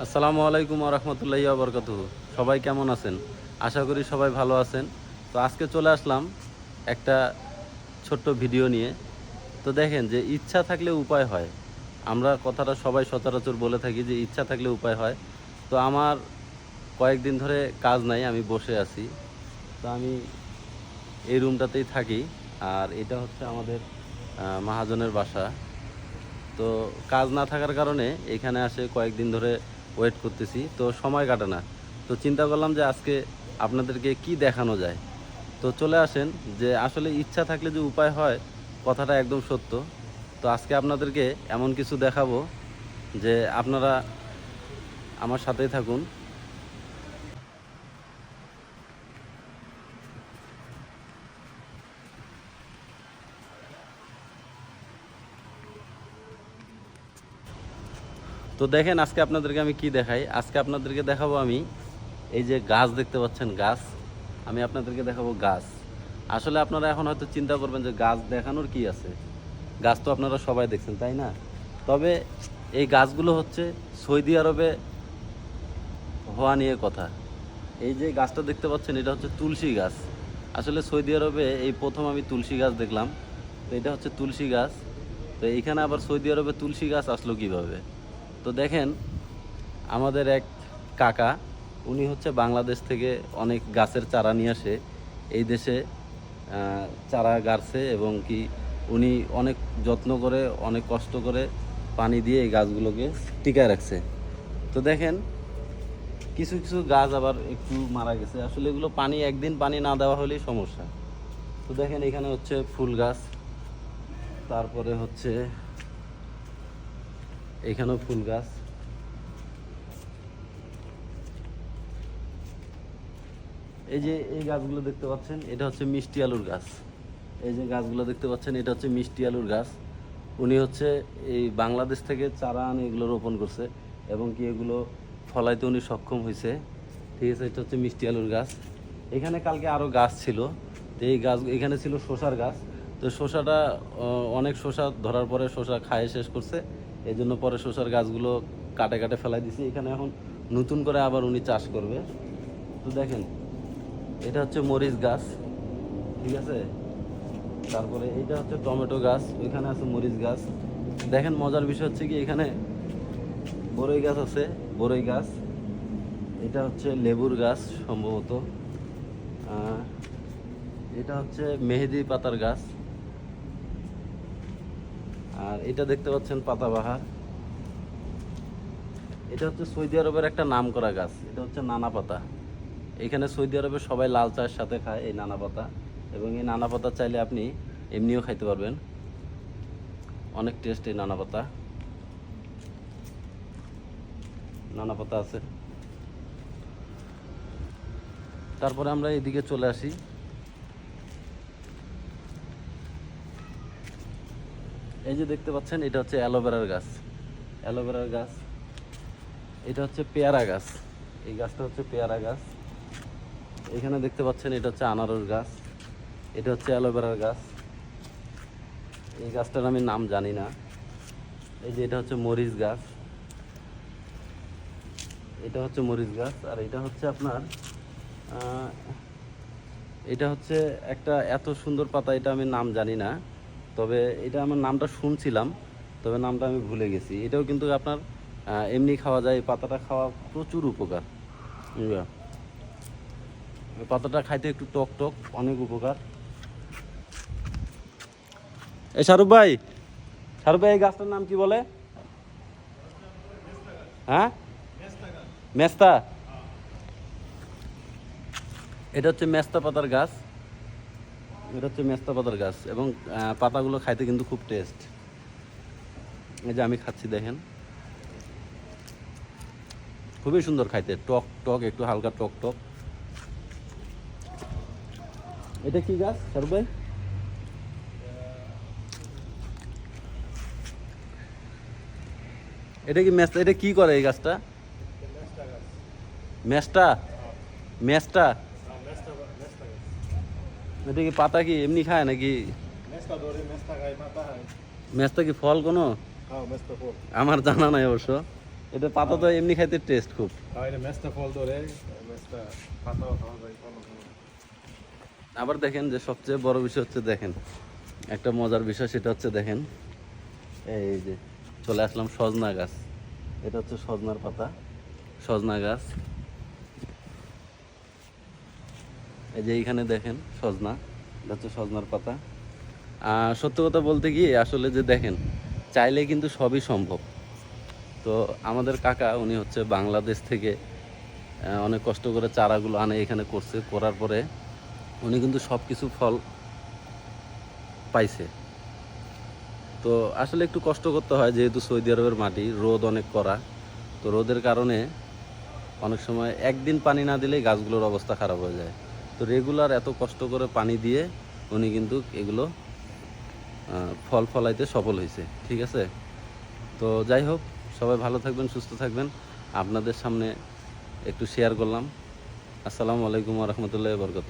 আসসালামু আলাইকুম রহমতুল্লাহি আবরকাত সবাই কেমন আছেন? আশা করি সবাই ভালো আছেন। তো আজকে চলে আসলাম একটা ছোট্ট ভিডিও নিয়ে। তো দেখেন যে ইচ্ছা থাকলে উপায় হয়। আমরা কথাটা সবাই সচরাচর বলে থাকি যে ইচ্ছা থাকলে উপায় হয়। তো আমার কয়েকদিন ধরে কাজ নাই, আমি বসে আছি। তো আমি এই রুমটাতেই থাকি। আর এটা হচ্ছে আমাদের মহাজনের বাসা। তো কাজ না থাকার কারণে এখানে আসে কয়েকদিন ধরে ওয়েট করতেছি, তো সময় কাটে না। তো চিন্তা করলাম যে আজকে আপনাদেরকে কি দেখানো যায়। তো চলে আসেন, যে আসলে ইচ্ছা থাকলে যে উপায় হয়, কথাটা একদম সত্য। তো আজকে আপনাদেরকে এমন কিছু দেখাবো, যে আপনারা আমার সাথেই থাকুন। তো দেখেন আজকে আপনাদেরকে আমি কি দেখাই? আজকে আপনাদেরকে দেখাবো আমি এই যে গাছ দেখতে পাচ্ছেন, গাছ। আমি আপনাদেরকে দেখাবো গাছ। আসলে আপনারা এখন হয়তো চিন্তা করবেন যে গাছ দেখানোর কি আছে? গাছ তো আপনারা সবাই দেখছেন, তাই না? তবে এই গাছগুলো হচ্ছে সৌদি আরবে হওয়া নিয়ে কথা। এই যে গাছটা দেখতে পাচ্ছেন, এটা হচ্ছে তুলসী গাছ। আসলে সৌদি আরবে এই প্রথম আমি তুলসী গাছ দেখলাম। তো এটা হচ্ছে তুলসী গাছ। তো এইখানে আবার সৌদি আরবে তুলসী গাছ আসলো কীভাবে? তো দেখেন, আমাদের এক কাকা, উনি হচ্ছে বাংলাদেশ থেকে অনেক গাছের চারা নিয়ে আসে, এই দেশে চারা গাড়ছে এবং কি উনি অনেক যত্ন করে, অনেক কষ্ট করে পানি দিয়ে এই গাছগুলোকে টিকায় রাখছে। তো দেখেন, কিছু কিছু গাছ আবার একটু মারা গেছে। আসলে এগুলো পানি, একদিন পানি না দেওয়া হলেই সমস্যা। তো দেখেন, এখানে হচ্ছে ফুল গাছ, তারপরে হচ্ছে এখানেও ফুল গাছ। এই যে এই গাছগুলো দেখতে পাচ্ছেন, এটা হচ্ছে মিষ্টি আলুর গাছ। এই যে গাছগুলো দেখতে পাচ্ছেন, এটা হচ্ছে মিষ্টি আলুর গাছ। উনি হচ্ছে এই বাংলাদেশ থেকে চারা আনে এগুলো রোপণ করছে এবং কি এগুলো ফলাইতে উনি সক্ষম হয়েছে। ঠিক আছে, এটা হচ্ছে মিষ্টি আলুর গাছ। এখানে কালকে আরও গাছ ছিল। তো এই গাছ, এখানে ছিল শসার গাছ। তো শসাটা অনেক শসা ধরার পরে শসা খায় শেষ করছে। এই জন্য পরে শসার গাছগুলো কাটে কাটে ফেলাই দিছি। এখানে এখন নতুন করে আবার উনি চাষ করবে। তো দেখেন, এটা হচ্ছে মরিচ গাছ, ঠিক আছে? তারপরে এটা হচ্ছে টমেটো গাছ ওইখানে আছে মরিচ গাছ। দেখেন, মজার বিষয় হচ্ছে কি, এখানে বড়ই গাছ আছে বড়ই গাছ। এটা হচ্ছে লেবুর গাছ সম্ভবত। এটা হচ্ছে মেহেদি পাতার গাছ। আর এটা দেখতে পাচ্ছেন পাতাবাহার। এটা হচ্ছে সৌদি আরবের একটা নাম করা গাছ। এটা হচ্ছে নানা পাতা। এখানে সৌদি আরবে সবাই লাল চায়ের সাথে খায় এই নানা পাতা। এবং এই নানা পাতা চাইলে আপনি এমনিও খাইতে পারবেন। অনেক টেস্ট এই নানা পাতা। নানা পাতা আছে। তারপরে আমরা এদিকে চলে আসি। এই যে দেখতে পাচ্ছেন, এটা হচ্ছে অ্যালোভেরার গাছ। অ্যালোভেরার গাছ, এটা হচ্ছে পেয়ারা গাছ। এই গাছটা হচ্ছে পেয়ারা গাছ। এখানে দেখতে পাচ্ছেন, এটা হচ্ছে আনারস গাছ। এটা হচ্ছে অ্যালোভেরার গাছ। এই গাছটার আমি নাম জানি না। এই যে এটা হচ্ছে মরিচ গাছ। এটা হচ্ছে মরিচ গাছ, আর এটা হচ্ছে আপনার এটা হচ্ছে একটা এত সুন্দর পাতা, এটা আমি নাম জানি না। তবে এটা আমার নামটা শুনছিলাম তবে নামটা আমি ভুলে গেছি। এটাও কিন্তু আপনার এমনি খাওয়া যায় এই পাতাটা খাওয়া প্রচুর উপকার। পাতাটা খাইতে একটু টক টক অনেক উপকার। এই শাহরুখ ভাই শাহরুখ ভাই এই গাছটার নাম কি বলে? হ্যাঁ? মেস্তা? এটা হচ্ছে মেস্তা পাতার গাছ। এটা হচ্ছে মেস্তা পাতার গাছ এবং পাতাগুলো খাইতে কিন্তু খুব টেস্ট এই যে আমি খাচ্ছি দেখেন। খুবই সুন্দর খাইতে টক টক একটু হালকা টক টক। এটা কি গাছ শাহরুখ ভাই? এটা কি মেস্তা এটা কি করে এই গাছটা? মেস্টা মেস্টা এটা কি পাতা কি এমনি খায় নাকি? মেস্তা কি ফল কোনো? ফল। আমার জানা নাই অবশ্য। এটা পাতা তো এমনি খাইতে টেস্ট খুব। যায়। আবার দেখেন যে সবচেয়ে বড় বিষয় হচ্ছে দেখেন। একটা মজার বিষয় সেটা হচ্ছে দেখেন এই যে চলে আসলাম সজনা গাছ। এটা হচ্ছে সজনার পাতা সজনা গাছ। এই যে এইখানে দেখেন সজনা, এটা হচ্ছে সজনার পাতা। সত্য কথা বলতে গিয়ে আসলে যে দেখেন, চাইলে কিন্তু সবই সম্ভব। তো আমাদের কাকা, উনি হচ্ছে বাংলাদেশ থেকে অনেক কষ্ট করে চারাগুলো আনে, এখানে করছে। করার পরে উনি কিন্তু সব কিছু ফল পাইছে। তো আসলে একটু কষ্ট করতে হয়, যেহেতু সৌদি আরবের মাটি, রোদ অনেক করা তো রোদের কারণে অনেক সময় একদিন পানি না দিলেই গাছগুলোর অবস্থা খারাপ হয়ে যায়। তো রেগুলার এত কষ্ট করে পানি দিয়ে উনি কিন্তু এগুলো ফল ফলাইতে সফল হয়েছে, ঠিক আছে? তো যাই হোক, সবাই ভালো থাকবেন, সুস্থ থাকবেন। আপনাদের সামনে একটু শেয়ার করলাম। আসসালামু আলাইকুম রহমতুল্লাহ বরকত